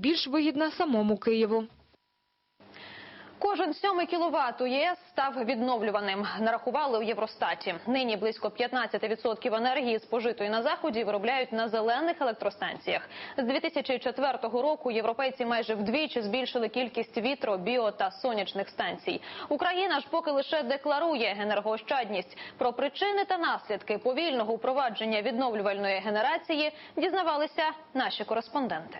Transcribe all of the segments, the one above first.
більш вигідна самому Києву. Кожен сьомий кіловат у ЄС став відновлюваним. Нарахували у Євростаті. Нині близько 15% енергії, спожитої на заході, виробляють на зелених електростанціях. З 2004 року європейці майже вдвічі збільшили кількість вітро, біо та сонячних станцій. Україна ж поки лише декларує енергоощадність. Про причини та наслідки повільного впровадження відновлювальної генерації дізнавалися наші кореспонденти.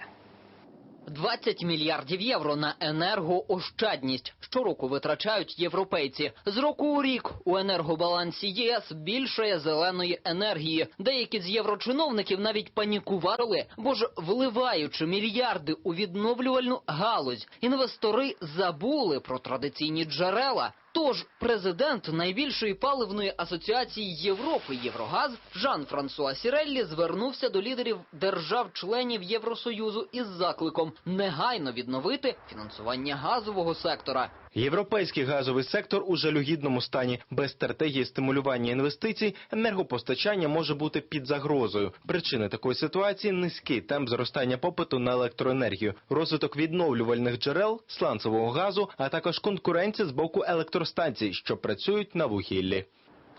20 мільярдів євро на енергоощадність щороку витрачають європейці. З року у рік у енергобалансі ЄС більшає зеленої енергії. Деякі з єврочиновників навіть панікували, бо ж вливаючи мільярди у відновлювальну галузь, інвестори забули про традиційні джерела. Тож президент найбільшої паливної асоціації Європи Єврогаз Жан Франсуа Сіреллі звернувся до лідерів держав-членів Євросоюзу із закликом негайно відновити фінансування газового сектора. Європейський газовий сектор у жалюгідному стані. Без стратегії стимулювання інвестицій енергопостачання може бути під загрозою. Причини такої ситуації низький темп зростання попиту на електроенергію, розвиток відновлювальних джерел, сланцевого газу, а також конкуренція з боку електростанцій, що працюють на вугіллі.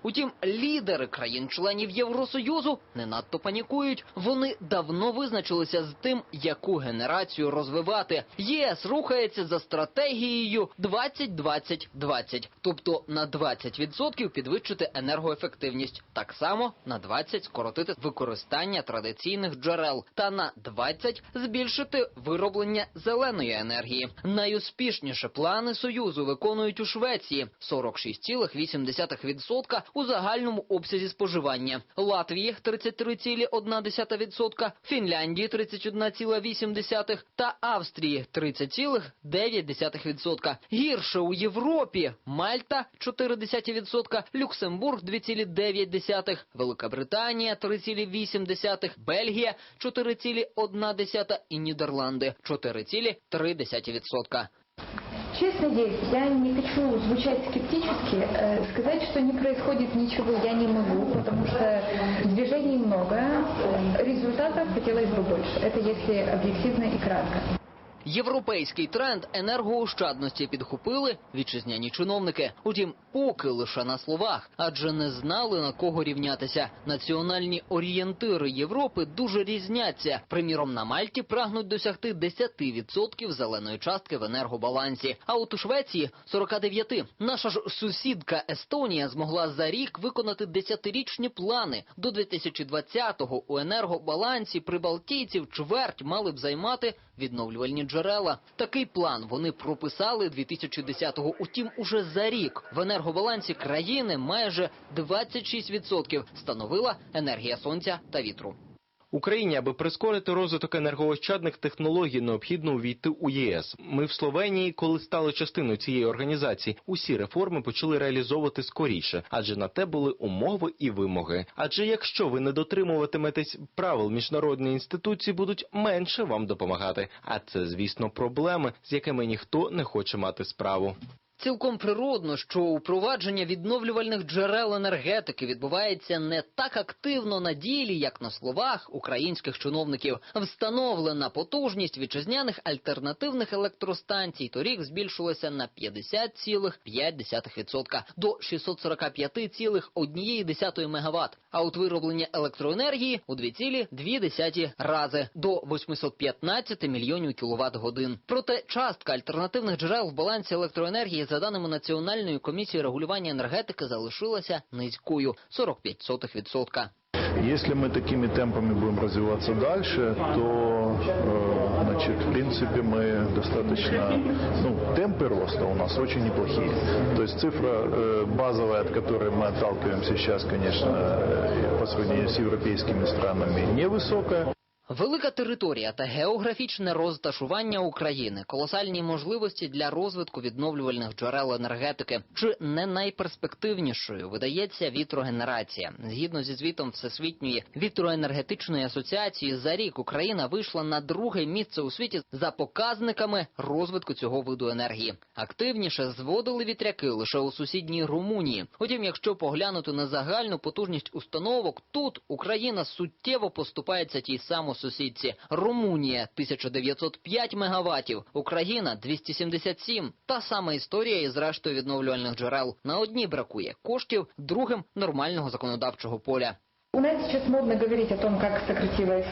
Утім, лідери країн-членів Євросоюзу не надто панікують. Вони давно визначилися з тим, яку генерацію розвивати. ЄС рухається за стратегією 20-20-20, тобто на 20% підвищити енергоефективність, так само на 20% скоротити використання традиційних джерел, та на 20% збільшити вироблення зеленої енергії. Найуспішніше плани союзу виконують у Швеції 46,8% у загальному обсязі споживання, Латвії 33,1%, Фінляндії 31,8% та Австрії 30,9%. Гірше у Європі Мальта 0,4%, Люксембург 2,9%, Велика Британія 3,8%, Бельгія 4,1% і Нідерланди 4,3%. Честно, Десь, я не хочу звучать скептически. Э, Сказать, что не происходит ничего, я не могу, потому что движений много. Э, Результатов хотелось бы больше. Это если объективно и кратко. Європейський тренд енергоощадності підхопили вітчизняні чиновники. Утім, поки лише на словах, адже не знали на кого рівнятися. Національні орієнтири Європи дуже різняться. Приміром, на Мальті прагнуть досягти 10% зеленої частки в енергобалансі. А от у Швеції 49%. Наша ж сусідка Естонія змогла за рік виконати десятирічні плани. До 2020-го у енергобалансі прибалтійців чверть мали б займати відновлювальні джерела. Такий план вони прописали 2010-го. Утім, уже за рік в енергобалансі країни майже 26% становила енергія сонця та вітру. Україні, аби прискорити розвиток енергоощадних технологій, необхідно увійти у ЄС. Ми в Словенії, коли стали частиною цієї організації, усі реформи почали реалізовувати скоріше, адже на те були умови і вимоги. Адже якщо ви не дотримуватиметесь правил міжнародної інституції, будуть менше вам допомагати. А це, звісно, проблеми, з якими ніхто не хоче мати справу. Цілком природно, що упровадження відновлювальних джерел енергетики відбувається не так активно на ділі, як на словах українських чиновників. Встановлена потужність вітчизняних альтернативних електростанцій торік збільшилася на 50,5% до 645,1 МВт, а от вироблення електроенергії у 2,2 рази до 815 мільйонів кіловат годин. Проте частка альтернативних джерел в балансі електроенергії за даними Національної комісії регулювання енергетики залишилася низькою 45%. Если мы такими темпами будем развиваться дальше, то, э, значит, в принципе, мы достаточно, ну, темпы роста у нас очень неплохие. То есть цифра э, базовая, от которой мы отталкиваемся сейчас, конечно, э, по сравнению с европейскими странами, невысокая. Велика територія та географічне розташування України, колосальні можливості для розвитку відновлювальних джерел енергетики. Чи не найперспективнішою видається вітрогенерація? Згідно зі звітом Всесвітньої вітроенергетичної асоціації, за рік Україна вийшла на друге місце у світі за показниками розвитку цього виду енергії. Активніше зводили вітряки лише у сусідній Румунії. Утім, якщо поглянути на загальну потужність установок, тут Україна суттєво поступається тій само сусідці. Румунія 1905 мегаваттів, Україна 277. Та сама історія із рештою відновлювальних джерел. На одні бракує коштів, другим нормального законодавчого поля. У нас сейчас модно говорить о том, как сократилось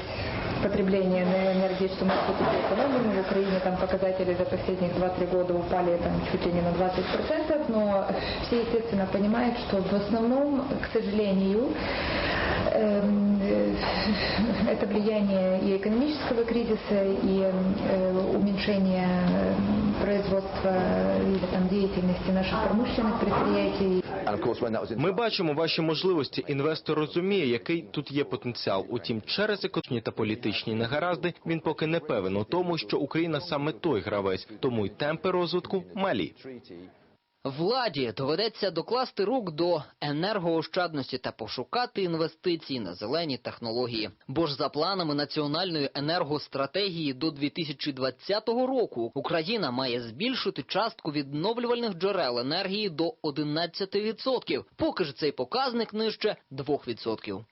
потребление энергии, что мы все-таки экономим. В Украине там показатели за последних 2-3 года упали там, чуть ли не на 20%, но все, естественно, понимают, что в основном, к сожалению, эм, э, это влияние и экономического кризиса, и э, уменьшение э, производства или там, деятельности наших промышленных предприятий. Ми бачимо ваші можливості. Інвестор розуміє, який тут є потенціал. Утім, через економічні та політичні негаразди він поки не певен у тому, що Україна саме той гравець, тому й темпи розвитку малі. Владі доведеться докласти рук до енергоощадності та пошукати інвестиції на зелені технології. Бо ж за планами національної енергостратегії до 2020 року Україна має збільшити частку відновлювальних джерел енергії до 11%. Поки ж цей показник нижче 2%.